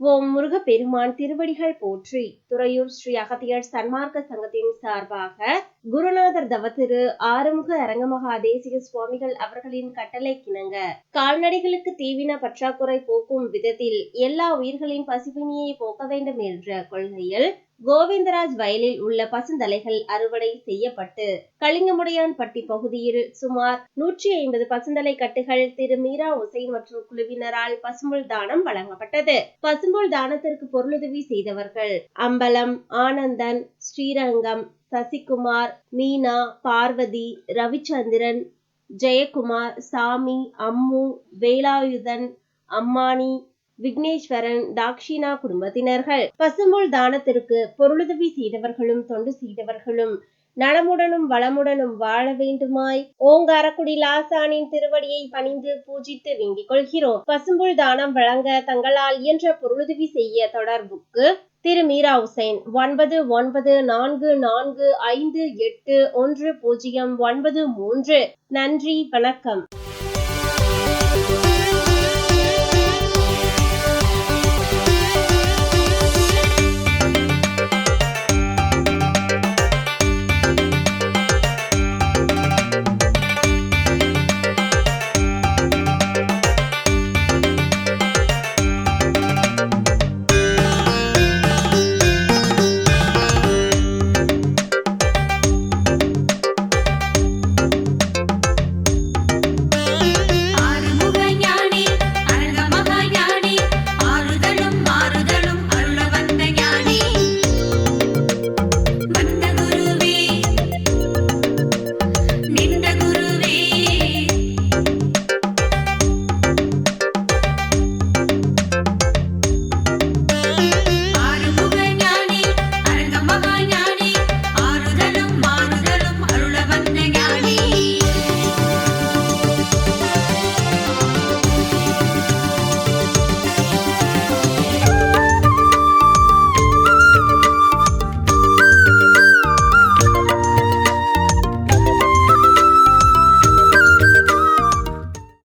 ஓம் முருகப்பெருமான் திருவடிகள் போற்றி. துறையூர் ஸ்ரீ அகத்தியர் சன்மார்க்க சங்கத்தின் சார்பாக குருநாதர் தவத்திரு ஆறுமுக அரங்கமகா தேசிக சுவாமிகள் அவர்களின் கட்டளை கிணங்க. கால்நடைகளுக்கு தீவின பற்றாக்குறை போக்கும் விதத்தில் எல்லா உயிர்களின் பசிபினியை போக்க வேண்டும் என்ற கொள்கையில் கோவிந்தராஜ் வயலில் உள்ள பசுந்தலைகள் அறுவடை செய்யப்பட்டு கலிங்கமுடையான்பட்டி பகுதியில் சுமார் நூற்றி ஐம்பது பசுந்தலை கட்டுகள் திரு மீரா உசைன் மற்றும் குழுவினரால் பசும்புல் தானம் வழங்கப்பட்டது. பசும்புல் தானத்திற்கு பொருளுதவி செய்தவர்கள் அம்பலம் ஆனந்தன் ஸ்ரீரங்கம் சசிகுமார் மீனா பார்வதி ரவிச்சந்திரன் ஜெயக்குமார் சாமி அம்மு வேலாயுதன் அம்மானி விக்னேஸ்வரன் தாக்ஷினா குடும்பத்தினர்கள். பசும்புல் தானத்திற்கு பொருளுதவி செய்தவர்களும் தொண்டு செய்தவர்களும் நலமுடனும் வளமுடனும் வாழ வேண்டுமாய் ஓங்காரக்குடி லாசானின் திருவடியை பணிந்து பூஜித்து வேண்டிக் கொள்கிறோம். பசும்புல் தானம் வழங்க தங்களால் இயன்ற பொருளுதவி செய்ய தொடர்புக்கு திரு மீரா உசைன் ஒன்பது ஒன்பது நான்கு நான்கு ஐந்து எட்டு ஒன்று பூஜ்ஜியம் ஒன்பது மூன்று. நன்றி வணக்கம்.